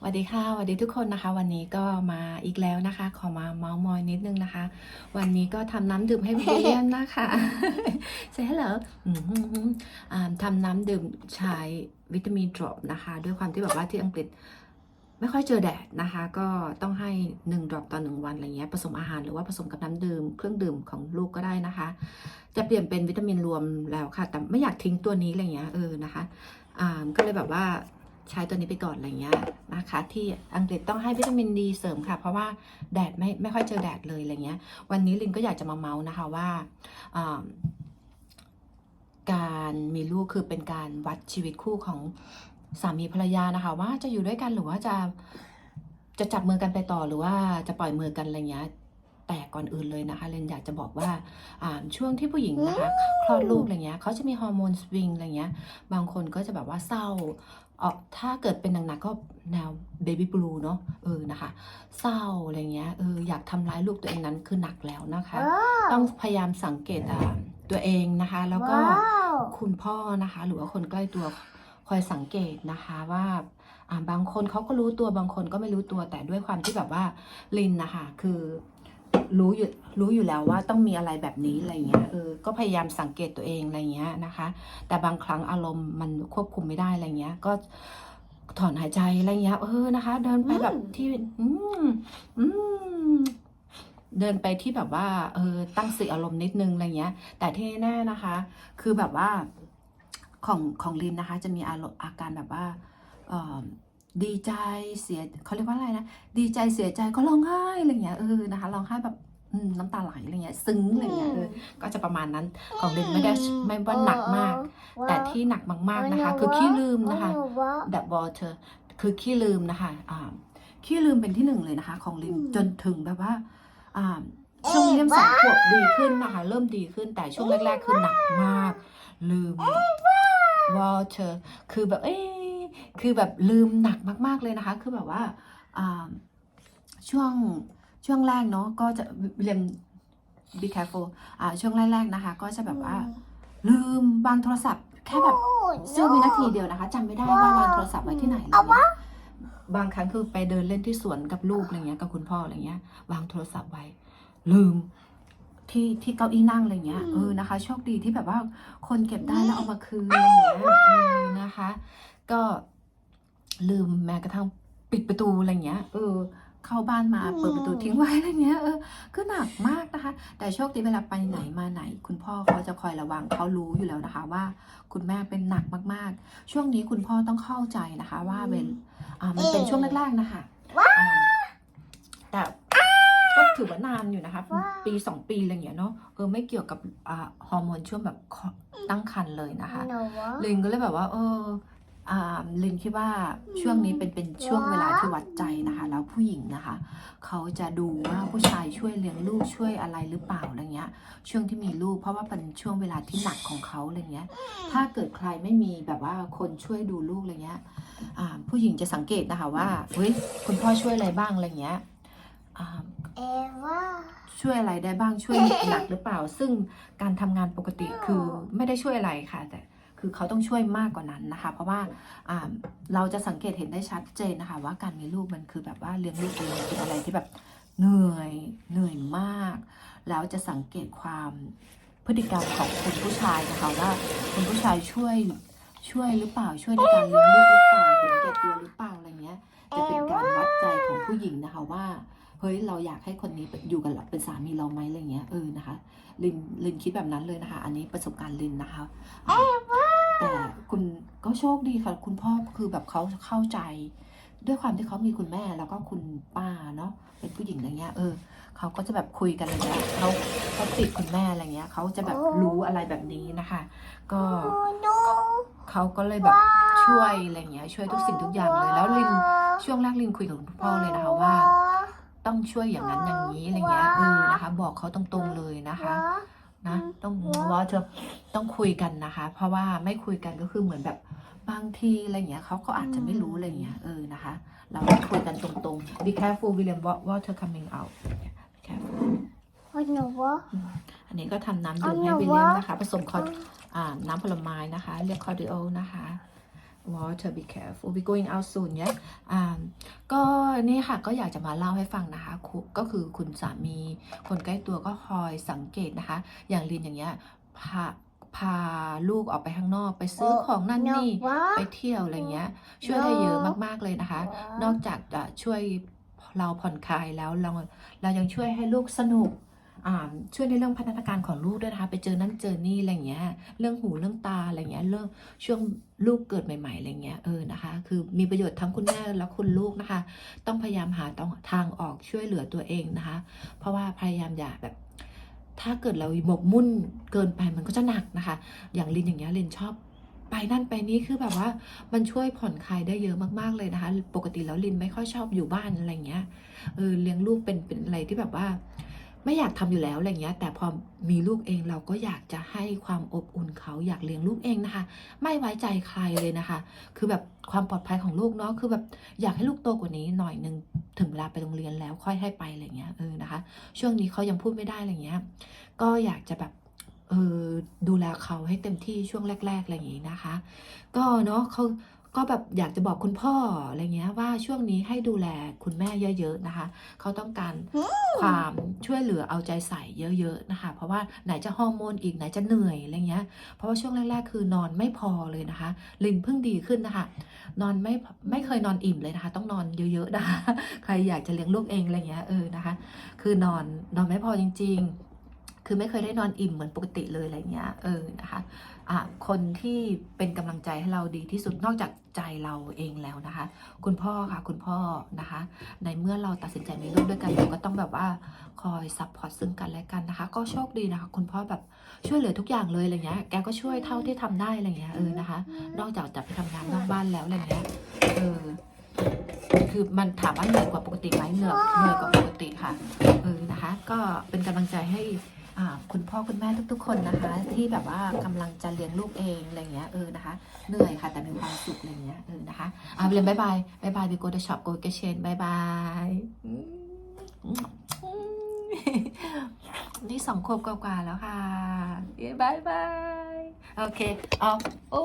สวัสดีค่ะสวัสดีทุกคนนะคะ วันนี้ก็มาอีกแล้วนะคะ ขอมาเมาส์มอยนิดนึงนะคะ วันนี้ก็ทำน้ำดื่มให้วิลเลียมนะคะใช่เหรอทำน้ำดื่มใช้วิตามินดรอปนะคะ ด้วยความที่แบบว่าที่อังกฤษไม่ค่อยเจอแดดนะคะ ก็ต้องให้ 1ดรอปต่อ 1 วันอะไรเงี้ยผสมอาหารหรือว่าผสมกับน้ำดื่มเครื่องดื่มของลูกก็ได้นะคะ จะเปลี่ยนเป็นวิตามินรวมแล้วค่ะ แต่ไม่อยากทิ้งตัวนี้อะไรเงี้ยเออนะคะอ่าก็เลยแบบว่า ใช้ตัวนี้ไปก่อนอะไรเงี้ยนะคะ ที่อังกฤษต้องให้วิตามินดีเสริมค่ะ เพราะว่าแดดไม่ไม่ค่อยเจอแดดเลยอะไรเงี้ย วันนี้ลินก็อยากจะมาเมาส์นะคะว่าการมีลูกคือเป็นการวัดชีวิตคู่ของสามีภรรยานะคะ ว่าจะอยู่ด้วยกันหรือว่าจะจะจับมือกันไปต่อหรือว่าจะปล่อยมือกันอะไรเงี้ยแต่ก่อนอื่นเลยนะคะเรนอยากจะบอกว่าช่วงที่ผู้หญิงนะคะคลอดลูกอะไรเงี้ยเขาจะมีฮอร์โมนสวิงอะไรเงี้ยบางคนก็จะแบบว่าเศร้า ออกถ้าเกิดเป็นหนักๆก็แนวเบบี้บลูเนาะเออนะคะ เศร้าอะไรเงี้ยเอออยากทำร้ายลูกตัวเองนั้นคือหนักแล้วนะคะ ต้องพยายามสังเกตอ่าตัวเองนะคะ แล้วก็ว้าวคุณพ่อนะคะ หรือว่าคนใกล้ตัวคอยสังเกตนะคะว่าอ่าบางคนเขาก็รู้ตัวบางคนก็ไม่รู้ตัวแต่ด้วยความที่แบบว่าลินนะคะคือ รู้อยู่รู้อยู่แล้วว่าต้องมีอะไรแบบนี้อะไรเงี้ยเออก็พยายามสังเกตตัวเองอะไรเงี้ยนะคะ แต่บางครั้งอารมณ์มันควบคุมไม่ได้อะไรเงี้ย ก็ถอนหายใจอะไรเงี้ยเออนะคะ เดินไปแบบที่อืมอืมเดินไปที่แบบว่า เออ ตั้งสติอารมณ์นิดนึงอะไรเงี้ย แต่ที่แน่ๆนะคะ คือแบบว่าของของลินนะคะ จะมีอารมณ์อาการแบบว่า เอ่อ ดีใจเสียเขาเรียกว่าอะไรนะดีใจเสียใจก็ร้องไห้อะไรเงี้ยเออนะคะร้องไห้แบบอืมน้ำตาไหลอะไรเงี้ยซึ้งอะไรเงี้ยเออก็จะประมาณนั้นของลินไม่ได้ไม่ว่าหนักมาก แต่ที่หนักมากๆนะคะ คือขี้ลืมนะคะ that water คือขี้ลืมนะคะอ่าขี้ลืมเป็นที่หนึ่งเลยนะคะ ของลินอืมจนถึงแบบว่าอ่าช่วงนี้เริ่มสองขวบดีขึ้นนะคะ เริ่มดีขึ้นแต่ช่วงแรกๆคือหนักมาก ลืม water คือแบบเอ๊ะ คือแบบลืมหนักมากๆเลยนะคะ คือแบบว่าอ่าช่วงช่วงแรกเนาะก็จะเรียน be careful อ่าช่วงแรกๆนะคะ ก็จะแบบว่า ลืมวางโทรศัพท์ แค่แบบเสี้ยววินาทีเดียวนะคะจำไม่ได้ว่าวางโทรศัพท์ไว้ที่ไหนอะไรเอาวะเงี้ยบางครั้งคือไปเดินเล่นที่สวนกับลูกอะไรเงี้ยกับคุณพ่ออะไรเงี้ยวางโทรศัพท์ไว้ ลืมที่ที่เก้าอี้นั่งอะไรเงี้ยเออนะคะโชคดีที่แบบว่าคนเก็บได้แล้วเอามาคืนอะไรเงี้ยเออนะคะ ก็ ลืมแม้กระทั่งปิดประตูอะไรเงี้ยเออเข้าบ้านมาเปิดประตูทิ้งไว้อะไรเงี้ยเออก็หนักมากนะคะ แต่โชคดีเวลาไปไหนมาไหน คุณพ่อเขาจะคอยระวังเขารู้อยู่แล้วนะคะ ว่าคุณแม่เป็นหนักมากๆ ช่วงนี้คุณพ่อต้องเข้าใจนะคะ ว่าเป็นอ่ามันเป็นช่วงแรกๆนะคะอ่าแต่ก็ถือว่านานอยู่นะคะว้าวปีสองปีอะไรอย่างเงี้ยเนาะเออไม่เกี่ยวกับอ่าฮอร์โมนช่วงแบบตั้งครรภ์เลยนะคะหนูวะลินก็เลยแบบว่า เอออ่า ลินคิดว่าช่วงนี้เป็นเป็นช่วงเวลาที่วัดใจนะคะ แล้วผู้หญิงนะคะ เขาจะดูว่าผู้ชายช่วยเลี้ยงลูกช่วยอะไรหรือเปล่าอะไรเงี้ย ช่วงที่มีลูก เพราะว่าเป็นช่วงเวลาที่หนักของเขาอะไรเงี้ย ถ้าเกิดใครไม่มีแบบว่าคนช่วยดูลูกอะไรเงี้ยอ่าผู้หญิงจะสังเกตนะคะว่าเฮ้ยคุณพ่อช่วยอะไรบ้างอะไรเงี้ยอ่าเอว่าช่วยอะไรได้บ้างช่วยหนักหรือเปล่า ซึ่งการทำงานปกติคือไม่ได้ช่วยอะไรค่ะแต่ คือเขาต้องช่วยมากกว่านั้นนะคะ เพราะว่าเราจะสังเกตเห็นได้ชัดเจนนะคะ ว่าการมีลูกมันคือแบบว่าเลี้ยงลูกเองเป็นอะไรที่แบบเหนื่อยเหนื่อยมาก แล้วจะสังเกตความพฤติกรรมของคุณผู้ชายนะคะว่าคุณผู้ชายช่วยช่วยหรือเปล่าช่วยในการเลี้ยงลูกหรือเปล่าเห็นแก่ตัวหรือเปล่าอะไรเงี้ย จะเป็นการวัดใจของผู้หญิงนะคะว่าเฮ้ยเราอยากให้คนนี้อยู่กับเราเป็นสามีเราไหมอะไรเงี้ยเออนะคะลินลินคิดแบบนั้นเลยนะคะ อันนี้ประสบการณ์ลินนะคะ คุณก็โชคดีค่ะ คุณพ่อคือแบบเขาเข้าใจ ด้วยความที่เขามีคุณแม่แล้วก็คุณป้าเนาะเป็นผู้หญิงอะไรเงี้ยเออเขาก็จะแบบคุยกันอะไรเงี้ยเขาเขาติดคุณแม่อะไรเงี้ยเขาจะแบบรู้อะไรแบบนี้นะคะ ก็หนูเขาก็เลยแบบช่วยอะไรเงี้ยช่วยทุกสิ่งทุกอย่างเลยแล้วลินช่วงแรกลินคุยกับคุณพ่อเลยนะคะว่า ต้องช่วยอย่างนั้นอย่างนี้อะไรเงี้ยเออนะคะ บอกเขาตรงๆเลยนะคะ นะต้องว่าจะต้องคุยกันนะคะ เพราะว่าไม่คุยกันก็คือเหมือนแบบบางทีอะไรเงี้ยเขาก็อาจจะไม่รู้อะไรเงี้ยเออนะคะ เราคุยกันตรงๆ be careful William wa- water coming out be careful หนูวะอันนี้ก็ทำน้ำดื่มให้เอาวิเหลรอเลียมวะนะคะ ผสมคอร์ดอ่าน้ำผลไม้นะคะ เรียกคอร์ดิโอนะคะเอ water be careful we going out soon เนี่ยอ่าก็นี่ค่ะก็อยากจะมาเล่าให้ฟังนะคะคุก็คือคุณสามีคนใกล้ตัวก็คอยสังเกตนะคะ อย่างลินอย่างเงี้ยพาพาลูกออกไปข้างนอกไปซื้อของนั่นนี่ไปเที่ยวอะไรเงี้ย ช่วยได้เยอะมากๆเลยนะคะ นอกจากจะช่วยเราผ่อนคลายแล้วเราเรายังช่วยให้ลูกสนุกอ่า ช่วยในเรื่องพัฒนาการของลูกด้วยนะคะไปเจอนั่นเจอนี่อะไรเงี้ย เรื่องหูเรื่องตาอะไรเงี้ยเรื่องช่วงลูกเกิดใหม่ๆอะไรเงี้ยเออนะคะ คือมีประโยชน์ทั้งคุณแม่และคุณลูกนะคะ ต้องพยายามหาทางออกช่วยเหลือตัวเองนะคะ เพราะว่าพยายามอย่าแบบถ้าเกิดเราหมกมุ่นเกินไปมันก็จะหนักนะคะ อย่างลินอย่างเงี้ยลินชอบไปนั่นไปนี่คือแบบว่ามันช่วยผ่อนคลายได้เยอะมากๆเลยนะคะ ปกติแล้วลินไม่ค่อยชอบอยู่บ้านอะไรเงี้ยเออเลี้ยงลูกเป็นเป็นอะไรที่แบบว่า ไม่อยากทำอยู่แล้วอะไรเงี้ย แต่พอมีลูกเองเราก็อยากจะให้ความอบอุ่นเขาอยากเลี้ยงลูกเองนะคะ ไม่ไว้ใจใครเลยนะคะ คือแบบความปลอดภัยของลูกเนาะคือแบบอยากให้ลูกโตกว่านี้หน่อยนึงถึงเวลาไปโรงเรียนแล้วค่อยให้ไปอะไรเงี้ยเออนะคะ ช่วงนี้เขายังพูดไม่ได้อะไรเงี้ย ก็อยากจะแบบเออดูแลเขาให้เต็มที่ช่วงแรก ๆ อะไรอย่างนี้นะคะ ก็เนาะเขา ก็แบบอยากจะบอกคุณพ่ออะไรเงี้ยว่าช่วงนี้ให้ดูแลคุณแม่เยอะ ๆนะคะ เขาต้องการความช่วยเหลือเอาใจใส่เยอะ ๆนะคะ เพราะว่าไหนจะฮอร์โมนอีกไหนจะเหนื่อยอะไรเงี้ย เพราะว่าช่วงแรกๆคือนอนไม่พอเลยนะคะ ลินเพิ่งดีขึ้นนะคะ นอนไม่ไม่เคยนอนอิ่มเลยนะคะ ต้องนอนเยอะๆนะคะ ใครอยากจะเลี้ยงลูกเองอะไรเงี้ยเออนะคะ คือนอนนอนไม่พอจริง ๆ คือไม่เคยได้นอนอิ่มเหมือนปกติเลยอะไรเงี้ยเออนะคะอะคนที่เป็นกำลังใจให้เราดีที่สุดนอกจากใจเราเองแล้วนะคะ คุณพ่อค่ะคุณพ่อนะคะ ในเมื่อเราตัดสินใจมีลูกด้วยกันเราก็ต้องแบบว่าคอยซัพพอร์ตซึ่งกันและกันนะคะ ก็โชคดีนะคะ คุณพ่อแบบช่วยเหลือทุกอย่างเลยอะไรเงี้ยแกก็ช่วยเท่าที่ทำได้อะไรเงี้ยเออนะคะ นอกจากจะไปทำงานนอกบ้านแล้วอะไรเงี้ยเออคือมันถามว่าเหนื่อยกว่าปกติไหมเหนื่อยเหนื่อยกว่าปกติค่ะเออนะคะ ก็เป็นกำลังใจให้ คุณพ่อคุณแม่ทุก ๆ คนนะคะ ที่แบบว่ากำลังจะเลี้ยงลูกเองอะไรเงี้ยเออนะคะเหนื่อยค่ะแต่มีความสุขอะไรเงี้ยเออนะคะอ่าเรียนบายบายบายบายวิโกเดช็อปโกเกเชนบายบายนี่สองขวบกว่าๆแล้วค่ะบายบายโอเคเอาโอ้